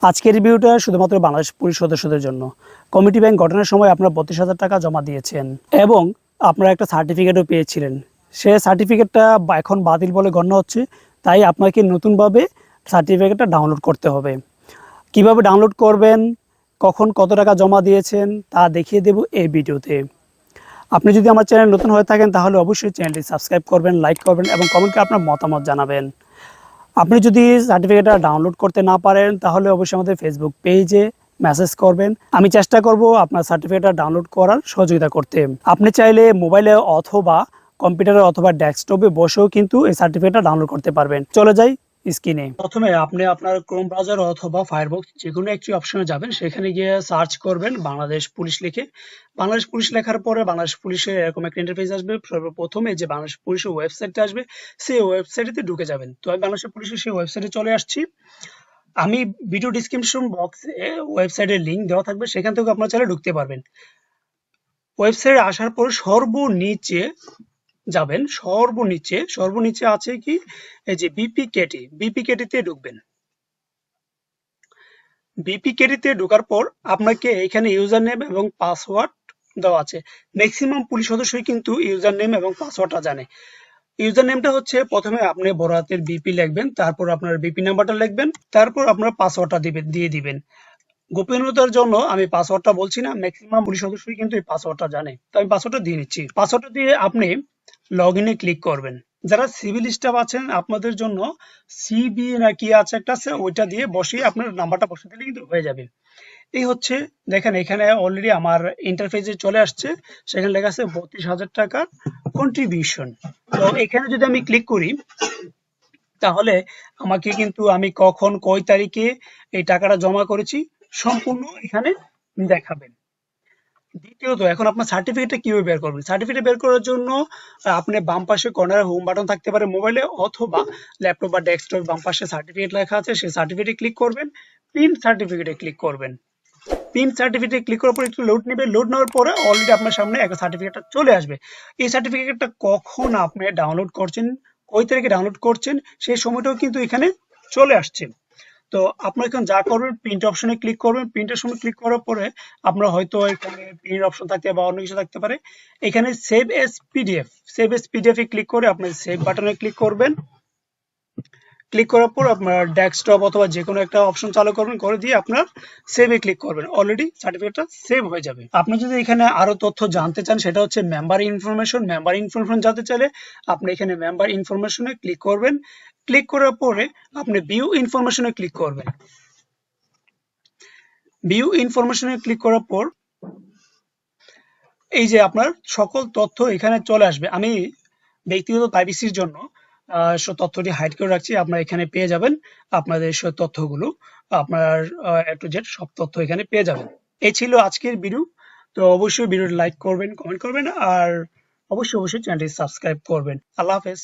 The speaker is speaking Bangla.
আজকের রিভিউটা শুধুমাত্র বাংলাদেশ পুলিশ সদস্যদের জন্য। কমিটি ব্যাংক গঠনের সময় আপনারা বত্রিশ হাজার টাকা জমা দিয়েছেন এবং আপনারা একটা সার্টিফিকেটও পেয়েছিলেন। সে সার্টিফিকেটটা এখন বাতিল বলে গণ্য হচ্ছে, তাই আপনাকে নতুনভাবে সার্টিফিকেটটা ডাউনলোড করতে হবে। কীভাবে ডাউনলোড করবেন, কখন কত টাকা জমা দিয়েছেন, তা দেখিয়ে দেব এই ভিডিওতে। আপনি যদি আমার চ্যানেল নতুন হয়ে থাকেন, তাহলে অবশ্যই চ্যানেলটি সাবস্ক্রাইব করবেন লাইক করবেন এবং কমেন্টে আপনার মতামত জানাবেন। আপনি যদি সার্টিফিকেটটা ডাউনলোড করতে না পারেন, তাহলে অবশ্যই আমাদের ফেসবুক পেজে মেসেজ করবেন। আমি চেষ্টা করব আপনার সার্টিফিকেটটা ডাউনলোড করার সহযোগিতা করতে। আপনি চাইলে মোবাইলে অথবা কম্পিউটারে অথবা ডেস্কটপে বসেও কিন্তু এই সার্টিফিকেটটা ডাউনলোড করতে পারবেন। চলে যাই স্ক্রিনে। প্রথমে আপনি আপনার ক্রোম ব্রাউজার অথবা ফায়ারবক্স যে কোনো একটি অপশনে যাবেন, সেখানে গিয়ে সার্চ করবেন বাংলাদেশ পুলিশ লিখে। বাংলাদেশ পুলিশ লেখার পরে বাংলাদেশ পুলিশের এরকম একটা ইন্টারফেস আসবে। সর্বপ্রথমে যে বাংলাদেশ পুলিশের ওয়েবসাইটটা আসবে, সেই ওয়েবসাইটে ঢুকে যাবেন। তো আমি বাংলাদেশ পুলিশের সেই ওয়েবসাইটে চলে আসছি। আমি ভিডিও ডিসক্রিপশন বক্সে ওয়েবসাইটের লিঙ্ক দেওয়া থাকবে, সেখান থেকে আপনারা চাইলে ঢুকতে পারবেন। ওয়েবসাইটে আসার পর সর্বনিচে যাবেন, সর্বনিচে সর্বনিচে আছে কি? এই যে বিপিকেটি বিপিকেটিতে ঢুকবেন। বিপিকেটিতে ঢোকার পর আপনাকে এখানে ইউজার নেম এবং পাসওয়ার্ড দেওয়া আছে। ম্যাক্সিমাম পুলিশ সদস্যই কিন্তু ইউজার নেম এবং পাসওয়ার্ডটা জানে। ইউজার নেমটা হচ্ছে প্রথমে আপনি বড় হাতের বিপি লিখবেন, তারপর আপনার বিপি নাম্বারটা লিখবেন, তারপর আপনার পাসওয়ার্ডটা দিবেন, দিয়ে দিবেন। গোপনীয়তার জন্য আমি পাসওয়ার্ডটা বলছি না ম্যাক্সিমাম পুলিশ সদস্যই কিন্তু এই পাসওয়ার্ডটা জানে। তো আমি পাসওয়ার্ডটা দিয়ে নিচ্ছি। পাসওয়ার্ডটা দিয়ে আপনি লগ ইনে ক্লিক করবেন। যারা সিভিল স্টাফ আছেন, আপনাদের জন্য সিবি না কি আছে একটা আছে, ওইটা দিয়ে বসিয়ে আপনার নাম্বারটা বসিয়ে দিলে কিন্তু হয়ে যাবে। এই হচ্ছে, দেখেন এখানে অলরেডি আমার ইন্টারফেসে চলে আসছে, সেখানে লেখা আছে বত্রিশ হাজার টাকার কন্ট্রিবিউশন তো এখানে যদি আমি ক্লিক করি, তাহলে আমাকে কিন্তু আমি কখন, কয় তারিখে এই টাকাটা জমা করেছি, সম্পূর্ণ এখানে দেখাবেন। দ্বিতীয়ত, এখন আপনার সার্টিফিকেটটা কীভাবে বের করবেন? সার্টিফিকেট বের করার জন্য আপনি বাম পাশে কর্নারে হোম বাটন থাকতে পারে মোবাইলে অথবা ল্যাপটপ বা ডেস্কটপ বাম পাশে সার্টিফিকেট লেখা আছে, সেই সার্টিফিকেটে ক্লিক করবেন প্রিন্ট সার্টিফিকেটে ক্লিক করবেন। প্রিন্ট সার্টিফিকেট ক্লিক করার পর একটু লোড নেবে লোড নেওয়ার পরে অলরেডি আপনার সামনে একটা সার্টিফিকেটটা চলে আসবে। এই সার্টিফিকেটটা কখন আপনি ডাউনলোড করছেন, কই তারিখে ডাউনলোড করছেন, সেই সময়টাও কিন্তু এখানে চলে আসছে। তো আপনার এখন যা করবেন প্রিন্ট অপশনে ক্লিক করবেন। প্রিন্টের সময় ক্লিক করার পরে আপনার হয়তো এখানে প্রিন্ট অপশন থাকতে বা অন্য কিছু থাকতে পারে। এখানে save as PDF save as PDF এ ক্লিক করে আপনি সেভ বাটনে ক্লিক করবেন। ক্লিক করার পর আপনার ডেস্কটপ অথবা যে কোনো একটা অপশন চালু করবেন, করে দিয়ে আপনার সেভে ক্লিক করবেন। অলরেডি সার্টিফিকেটটা সেভ হয়ে যাবে। আপনি যদি এখানে আরও তথ্য জানতে চান, সেটা হচ্ছে মেম্বার ইনফরমেশন মেম্বার ইনফরমেশন জানতে চাইলে আপনি এখানে মেম্বার ইনফরমেশনে ক্লিক করবেন। ক্লিক করার পরে আপনি ভিউ ইনফরমেশনে ক্লিক করবেন। ভিউ ইনফরমেশনে ক্লিক করার পর এই যে আপনার সকল তথ্য এখানে চলে আসবে। আমি ব্যক্তিগত প্রাইভেসির জন্য তথ্যটি হাইড করে রাখছি। আপনারা এখানে পেয়ে যাবেন আপনাদের সব তথ্যগুলো। আপনার টু জেড সব তথ্য এখানে পেয়ে যাবেন। এই ছিল আজকের ভিডিও তো অবশ্যই ভিডিওটি লাইক করবেন কমেন্ট করবেন, আর অবশ্যই অবশ্যই চ্যানেলটি সাবস্ক্রাইব করবেন। আল্লাহ হাফেজ।